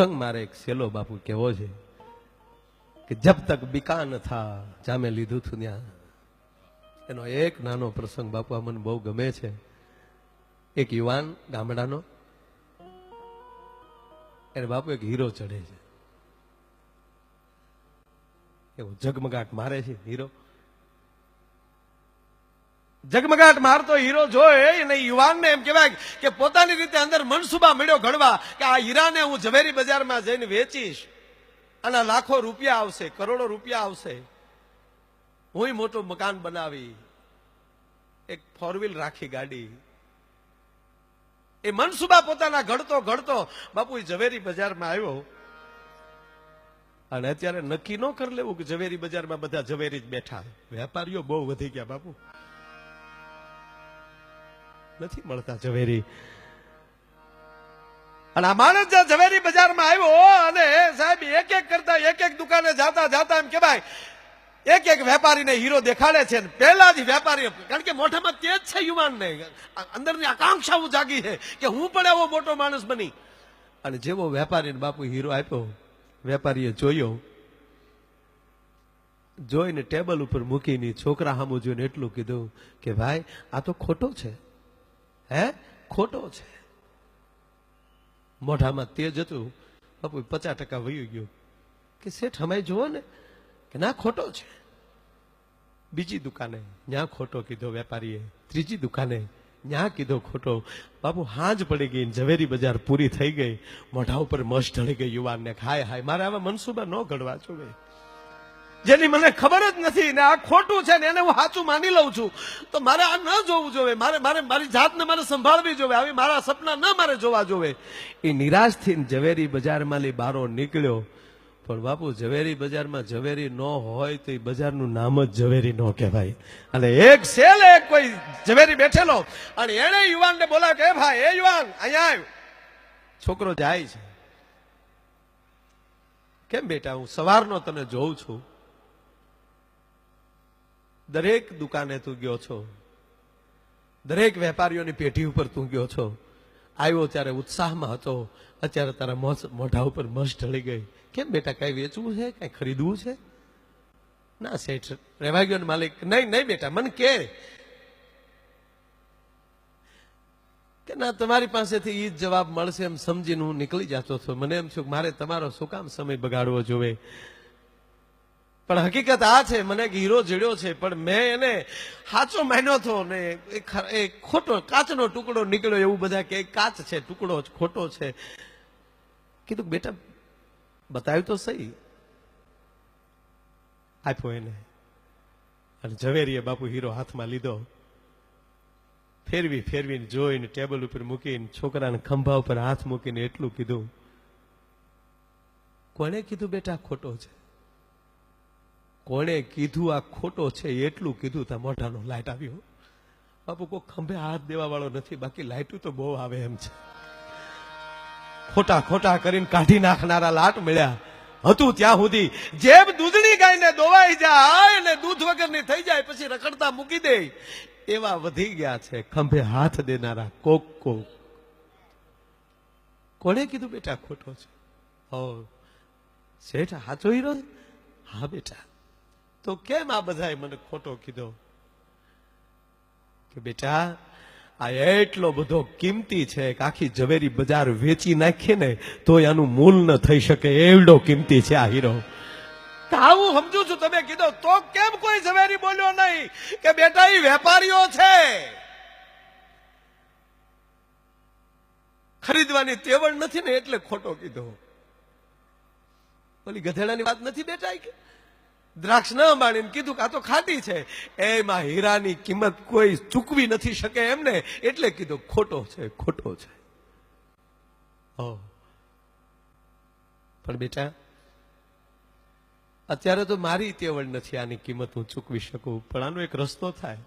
પ્રસંગ મારે એક સેલો બાપુ કેવો છે કે જબ તક બિકા ન થા જામે લીધું છું ત્યાં એનો એક નાનો પ્રસંગ બાપુ આ મને બહુ ગમે છે. એક યુવાન ગામડાનો, એને બાપુ એક હીરો ચડે છે. એવો ઝગમગાટ મારે છે હીરો. જગમગાટ મારતો હીરો જોઈ અને યુવાનને એમ કહેવાય કે પોતાની રીતે અંદર મનસુબા મળ્યો ઘડવા કે આ હીરાને હું ઝવેરી બજારમાં જઈને વેચીશ. આના લાખો રૂપિયા આવશે, કરોડો રૂપિયા આવશે. હું મોટું મકાન બનાવી, એક ફોર વ્હીલ રાખી ગાડી. એ મનસુબા પોતાના ઘડતો ઘડતો બાપુ એ ઝવેરી બજારમાં આવ્યો. અને અત્યારે નક્કી ન કરી લેવું કે ઝવેરી બજારમાં બધા ઝવેરી જ બેઠા. વેપારીઓ બહુ વધી ગયા બાપુ. નથી મળતા ઝવેરી. અને આ માણસ જ્યાં ઝવેરી બજારમાં આવ્યો અને સાહેબ એક એક કરતા એક એક દુકાને જાતા જાતા એમ કહેવાય, એક એક વેપારીને હીરો દેખાડે છે પહેલા જ વેપારી કારણ કે મોઢામાં તેજ છે યુવાનને, અંદરની આકાંક્ષાઓ જાગી છે કે હું પણ એવો મોટો માણસ બની. અને જેવો વેપારીને બાપુ હીરો આપ્યો, વેપારીએ જોયો, જોઈને ટેબલ ઉપર મૂકીને છોકરા સામું જોઈને એટલું કીધું કે ભાઈ, આ તો ખોટો છે. હે? ખોટો છે. મોઢામાં તેજ હતું. બાપુ, પચાસ ટકા વયું ગયું. કે શેઠ, અમે જુઓ ને, કે ના, ખોટો છે. બીજી દુકાને ન્યા ખોટો કીધો વેપારીએ. ત્રીજી દુકાને ન્યા કીધો ખોટો. બાપુ, હાજ પડી ગઈ ઝવેરી બજાર પૂરી થઈ ગઈ. મોઢા ઉપર મસ ઢળી ગઈ યુવાનને. હાય હાય, મારે આવા મનસુબા ન ઘડવા જોવે. જેની મને ખબર જ નથી ને આ ખોટું છે ને એને હું સાચું માની લઉં છું. તો મારે આ ન જોવું જોવે. મારે મારે, મારી જાતને મારે સંભાળવી જોવે. આવી મારા સપના ન મારે જોવા જોવે. એ નિરાશ થઈને ઝવેરી બજારમાંથી બારો નીકળ્યો. પણ બાપુ, ઝવેરી બજારમાં ઝવેરી ન હોય તો એ બજારનું નામ જ ઝવેરી ન કહેવાય. અને એક સેલ એક કોઈ ઝવેરી બેઠેલો. અને એને યુવાનને બોલાવ કે ભાઈ, એ યુવાન, અહીંયા આવ્યો છોકરો જાય છે. કેમ બેટા, હું સવારનો તને જોઉં છું? દરેક દુકાને તું ગયો છો. દરેક વેપારીઓની પેઢી ઉપર તું ગયો છો. આવ્યો ત્યારે ઉત્સાહમાં હતો. અત્યારે તારા મોઢા ઉપર મસ ઢળી ગઈ. કેમ બેટા, કઈ વેચવું છે? કઈ ખરીદવું છે? ના, શેઠ રહેવા ગયો માલિક નહીં નહીં બેટા, મને કે. ના, તમારી પાસેથી એ જ જવાબ મળશે એમ સમજીને હું નીકળી જતો હતો. મને એમ છું મારે તમારો શું કામ સમય બગાડવો જોવે? પણ હકીકત આ છે, મને એક હીરો જડ્યો છે, પણ મેં એને સાચો માન્યો હતો ને એ ખોટો કાચનો ટુકડો નીકળ્યો, એવું બધા કે કાચ છે, ટુકડો ખોટો છે. કીધું, બેટા, બતાવ્યું તો સહી. આપ્યો એને. અને ઝવેરીએ બાપુ હીરો હાથમાં લીધો. ફેરવી, ફેરવીને જોઈને ટેબલ ઉપર મૂકીને છોકરાને ખંભા ઉપર હાથ મૂકીને એટલું કીધું. કોને કીધું બેટા, ખોટો છે? કોણે કીધું આ ખોટો છે, એટલું કીધું તા મોઢાનો લાઈટ આવ્યો. બાપુ, કોઈ ખંભે હાથ દેવા વાળો નથી, બાકી લાઈટું તો બહુ આવે એમ છે. ખોટા ખોટા કરીને કાઢી નાખનારા લાટ મળ્યા. હતું ત્યાં સુધી જેમ દૂધની ગાયને દોવાઈ જાય ને દૂધ વગરની થઈ જાય, પછી રખડતા મૂકી દે. એવા વધી ગયા છે, ખંભે હાથ દેનારા કોક કોક. કોણે કીધું બેટા ખોટો છે? હો શેઠ, હાચો હીરો? હા બેટા. તો કેમ આ બધાએ મને ખોટો કીધો? કે બેટા, આ એટલો બધો કિંમતી છે કે આખી ઝવેરી બજાર વેચી નાખીએ ને તો એનું મૂલ ન થઈ શકે, એવડો કિંમતી છે આ હીરો. આવું સમજુ છું, તમે કીધો, તો કેમ કોઈ ઝવેરી બોલ્યો નહીં કે બેટા એ વેપારીઓ છે. ખરીદવાની તેવડ નથી ને એટલે ખોટો કીધો. ઓલી ગધેડાની વાત નથી બેટા કે? દ્રાક્ષ ન માણીને કીધું કે આ તો ખાટી છે. એમાં હીરાની કિંમત કોઈ ચૂકવી નથી શકે એમને. એટલે કીધું, ખોટો છે ખોટો છે. પણ બેટા, અત્યારે તો મારી તેવડ નથી આની કિંમત હું ચૂકવી શકું, પણ આનો એક રસ્તો થાય.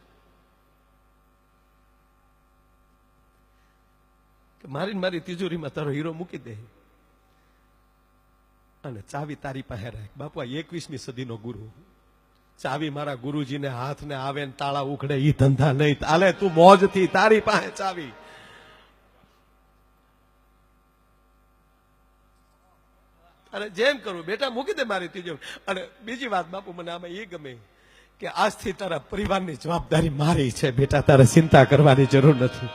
મારી મારી તિજોરીમાં તારો હીરો મૂકી દે. અને ચાવી તારી પાસે રાખ. બાપુ, આ એકવીસમી સદીનો ગુરુ. ચાવી મારા ગુરુજીને હાથને આવે ને તાળા ઉખડે, ઈ ધંધા નહીં. તાલે તું મોજથી તારી પાસે ચાવી. અને જેમ કરું, બેટા, મૂકી દે મારી તીજો અને બીજી વાત, બાપુ, મને આમાં એ ગમે કે આજથી તારા પરિવારની જવાબદારી મારી છે. બેટા, તારે ચિંતા કરવાની જરૂર નથી.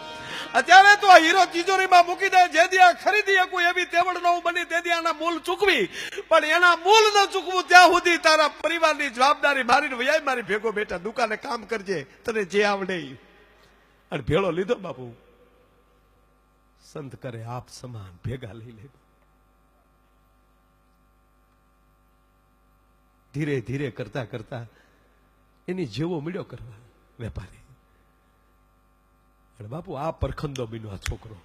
અત્યારે હીરો તિજોરીમાં મૂકી દે, જે દી ખરીદી શકું એવી તેવડ ન બની તે દી મૂલ ચૂકવી. પણ એના મૂલ ન ચૂકવું ત્યાં સુધી તારા પરિવારની જવાબદારી મારી વૈયા મારી ભેગો બેટા દુકાને કામ કરજે, તને જે આવડે અને ભેળો લીધો બાપુ. સંત કરે આપ સમાન ભેગા લઈ લે. ધીરે ધીરે કરતા કરતા એની જેવો મળ્યો કરવા, વેપારી. અને બાપુ, આ પરખંદો બીનો આ છોકરો.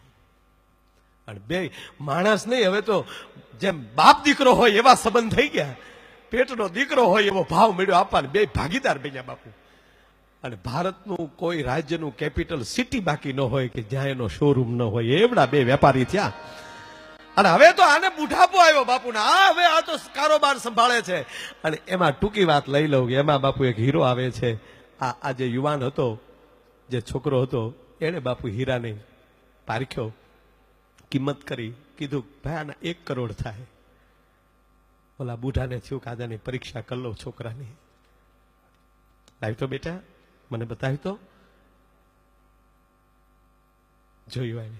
અને બે માણસ નહીં, હવે તો જેમ બાપ દીકરો હોય એવા સંબંધ થઈ ગયા. પેટનો દીકરો હોય એવો ભાવ મળ્યો આપવાને બે ભાગીદાર બન્યા બાપુ. અને ભારતનું કોઈ રાજ્યનું કેપિટલ સિટી બાકી ન હોય કે જ્યાં એનો શોરૂમ ન હોય, એવડા બે વેપારી થયા. અને હવે તો આને બુઢાપો આવ્યો બાપુને. આ હવે આ તો કારોબાર સંભાળે છે. અને એમાં ટૂંકી વાત લઈ લઉં કે એમાં બાપુ એક હીરો આવે છે. આ આ જે યુવાન હતો, જે છોકરો હતો એણે બાપુ હીરાને પારખ્યો, કિંમત કરી, કીધું, ભાઈ, આના એક કરોડ થાય. ઓલા બુઢાને થયું કે આજાની પરીક્ષા કરી છોકરાની. લાવી તો બેટા, મને બતાવી તો. જોયું એને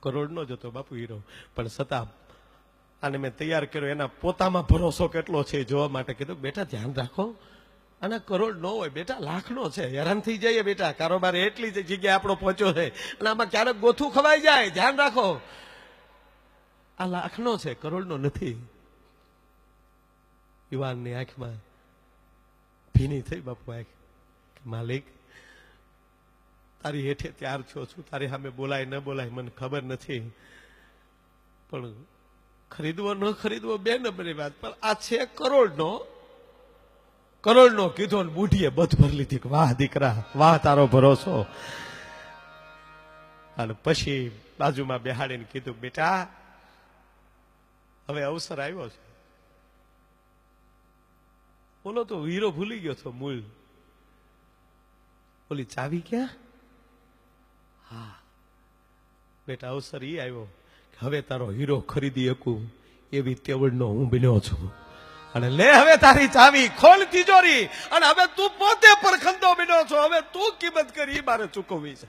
કરોડનો જ હતો બાપુ હીરો, પણ છતાં આને મેં તૈયાર કર્યો, એના પોતામાં ભરોસો કેટલો છે જોવા માટે કીધું, બેટા, ધ્યાન રાખો આના કરોડ નો હોય, બેટા, લાખનો છે. હેરાન થઈ જઈએ બેટા. કારોબાર એટલી જગ્યાએ આપણો પહોંચ્યો છે. અને આમાં ક્યારેક ગોથું ખવાઈ જાય. ધ્યાન રાખો. આ લાખનો છે, કરોડનો નથી. યુવાનની આંખમાં ભીની થઈ બાપુ આંખ. માલિક, તારી હેઠે ત્યાર છો છું. તારી સામે બોલાય, ન બોલાય, મને ખબર નથી. પણ ખરીદવો ન ખરીદવો બે નંબરની વાત. પણ આ છે કરોડનો. કરોડનો કીધો ને બુઢીએ બધ ભરી લીધી વાહ દીકરા, વાહ તારો ભરોસો. અને પછી બાજુમાં બેહાડીને કીધું, બેટા, હવે અવસર આવ્યો છે. બોલો તો હીરો ભૂલી ગયો છો મૂળ. ઓલી ચાવી ક્યાં? હા. બેટા, અવસર એ આવ્યો કે, હવે તારો હીરો ખરીદી શકું એવી તેવડનો હું બન્યો છું. અને લે, હવે તારી ચાવી ખોલ તિજોરી અને હવે તું પોતે પરખંદો બન્યો છો. હવે તું કિંમત કરી મારે ચૂકવવી છે.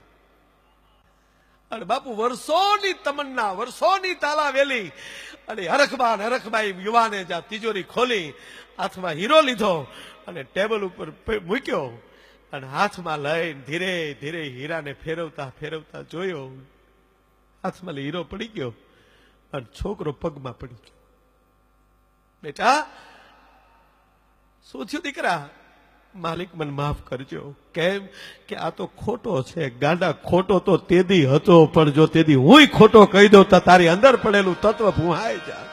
અને બાપુ, વર્ષોની તમન્ના, વર્ષોની તાલા વેલી. અને હરખબા ને હરખબાઈ યુવાને જ્યાં તિજોરી ખોલી, હાથમાં હીરો લીધો અને ટેબલ ઉપર મૂક્યો અને હાથમાં લઈને ધીરે ધીરે હીરાને ફેરવતા ફેરવતા જોયો. હાથમાં હીરો પડી ગયો અને છોકરો પગમાં પડી ગયો. બેટા શું થયું દીકરા, માલિક મને માફ કરજો. કેમ કે આ તો ખોટો છે. ગાંડા ખોટો તો તેદી હતો, પણ જો તેદી હું ખોટો કહી દઉં તો તારી અંદર પડેલું તત્વ ભૂહાય જા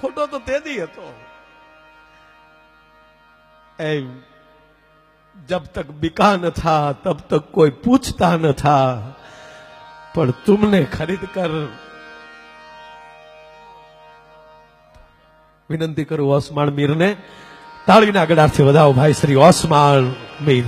ખોટો તો તેદી હતો. એમ જબ તક બિકા ન થા, તબ તક કોઈ પૂછતા ન થા. પણ તુમને ખરીદ કર વિનંતી કરું ઓસમાણ મીરને. તાળીના ગડારથી વધાવો ભાઈ શ્રી ઓસમાણ મીર.